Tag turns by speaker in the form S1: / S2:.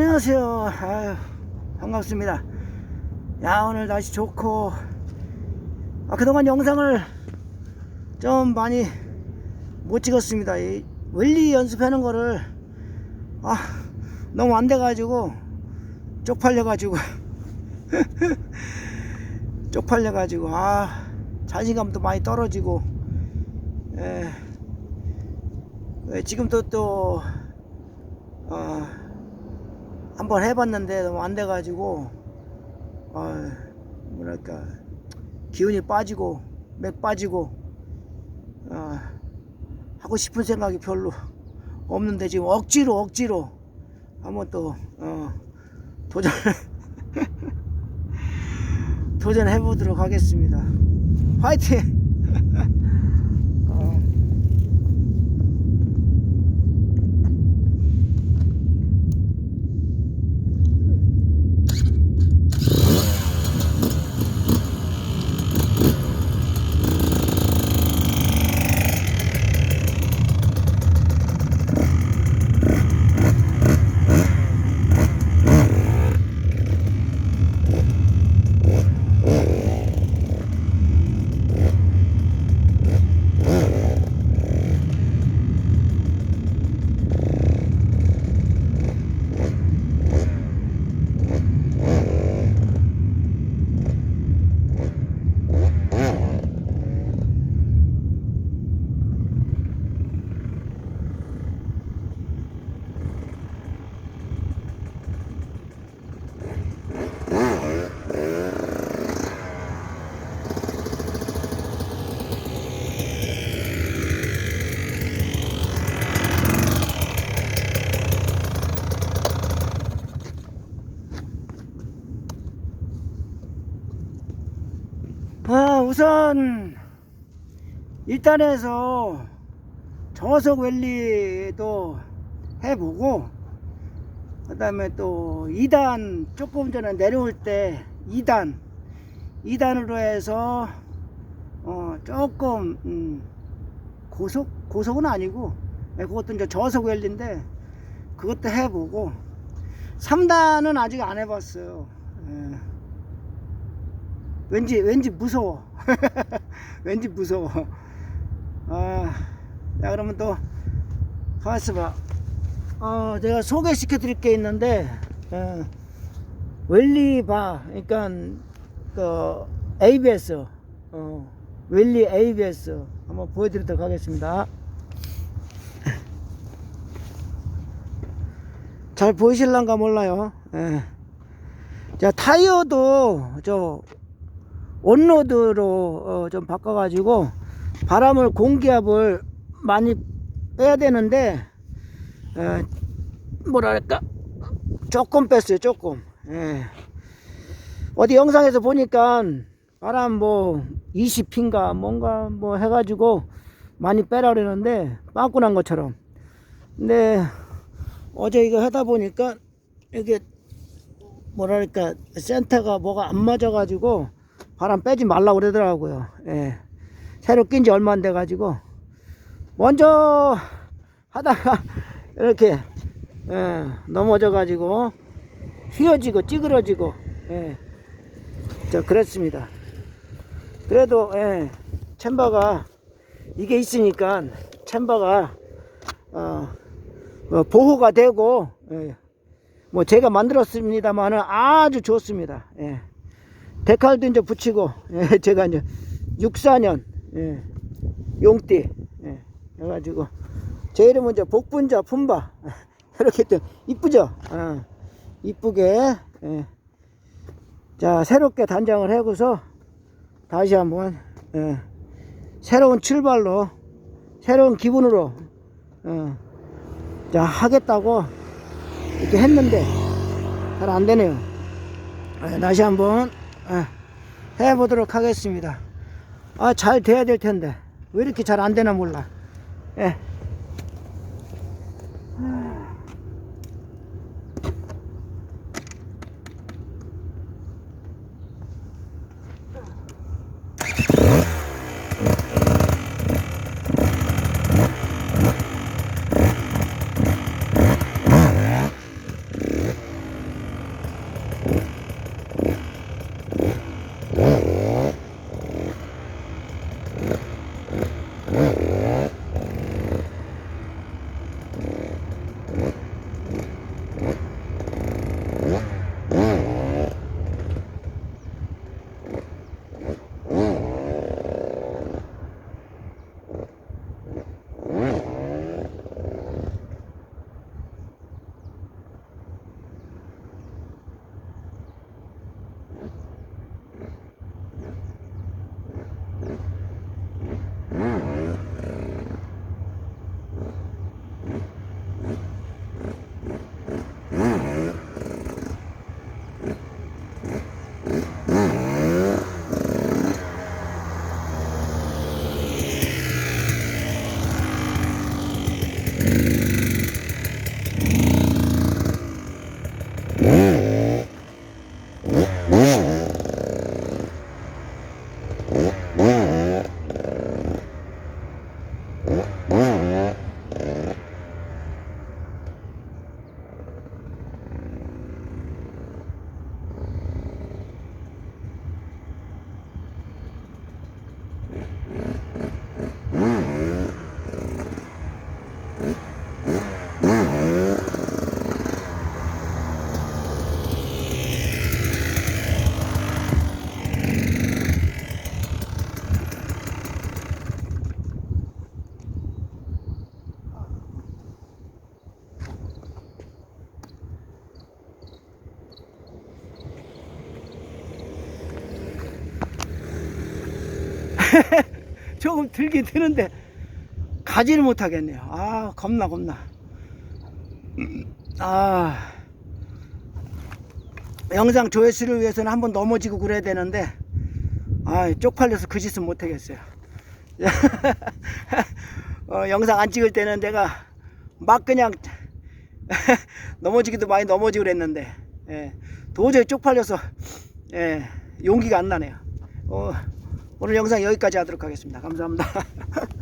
S1: 안녕하세요. 아유, 반갑습니다. 야, 오늘 날씨 좋고, 아, 그동안 영상을 좀 많이 못 찍었습니다. 이 원리 연습하는 거를, 아, 너무 안 돼가지고, 쪽팔려가지고, 쪽팔려가지고, 아, 자신감도 많이 떨어지고, 예, 예, 지금도 또, 어, 한번 해봤는데 너무 안 돼가지고 어, 뭐랄까 기운이 빠지고 맥 빠지고 어, 하고 싶은 생각이 별로 없는데 지금 억지로 억지로 한번 또 어, 도전 도전해 보도록 하겠습니다. 화이팅! 아, 우선 일단에서 저속 랠리도 해보고 그 다음에 또 2단 조금 전에 내려올 때 2단 2단으로 해서 어 조금 음 고속 고속은 아니고 예, 그것도 이제 저속 랠리인데 그것도 해보고 3단은 아직 안 해봤어요. 예. 왠지 왠지 무서워. 왠지 무서워. 아, 자 그러면 또 가만있어 봐. 어, 제가 소개시켜 드릴 게 있는데 어, 웰리바 그러니까 그 ABS 어, 웰리 ABS 한번 보여드리도록 하겠습니다. 잘 보이실란가 몰라요. 예. 자 타이어도 저 온로드로 어, 좀 바꿔가지고 바람을 공기압을 많이 빼야 되는데 어, 뭐랄까? 조금 뺐어요 조금. 예. 어디 영상에서 보니까 바람 뭐 20핀가 뭔가 뭐 해가지고 많이 빼라 그러는데 빵꾸 난 것처럼. 근데 어제 이거 하다 보니까 이게 뭐랄까 센터가 뭐가 안 맞아 가지고 바람 빼지 말라고 그러더라고요. 예. 새로 낀 지 얼마 안 돼가지고 먼저 하다가 이렇게 예, 넘어져가지고 휘어지고 찌그러지고 예. 저 그랬습니다. 그래도 예, 챔버가 이게 있으니까 챔버가 어, 뭐 보호가 되고 예, 뭐 제가 만들었습니다만은 아주 좋습니다. 예. 데칼도 이제 붙이고 예, 제가 이제 64년 예, 용띠 예, 해가지고 제 이름은 이제 복분자 품바 이렇게 또 이쁘죠? 어, 이쁘게 예. 자 새롭게 단장을 해고서 다시 한번 예, 새로운 출발로 새로운 기분으로 어, 자 하겠다고 이렇게 했는데 잘 안 되네요. 예, 다시 한번 예, 해보도록 하겠습니다. 아, 잘 돼야 될 텐데. 왜 이렇게 잘 안 되나 몰라. 예. 조금 들긴 드는데 가지를 못하겠네요. 아 겁나 겁나. 아 영상 조회수를 위해서는 한번 넘어지고 그래야 되는데 아 쪽팔려서 그 짓은 못하겠어요. 어, 영상 안 찍을 때는 내가 막 그냥 넘어지기도 많이 넘어지고 그랬는데 예, 도저히 쪽팔려서 예, 용기가 안 나네요. 어, 오늘 영상 여기까지 하도록 하겠습니다. 감사합니다.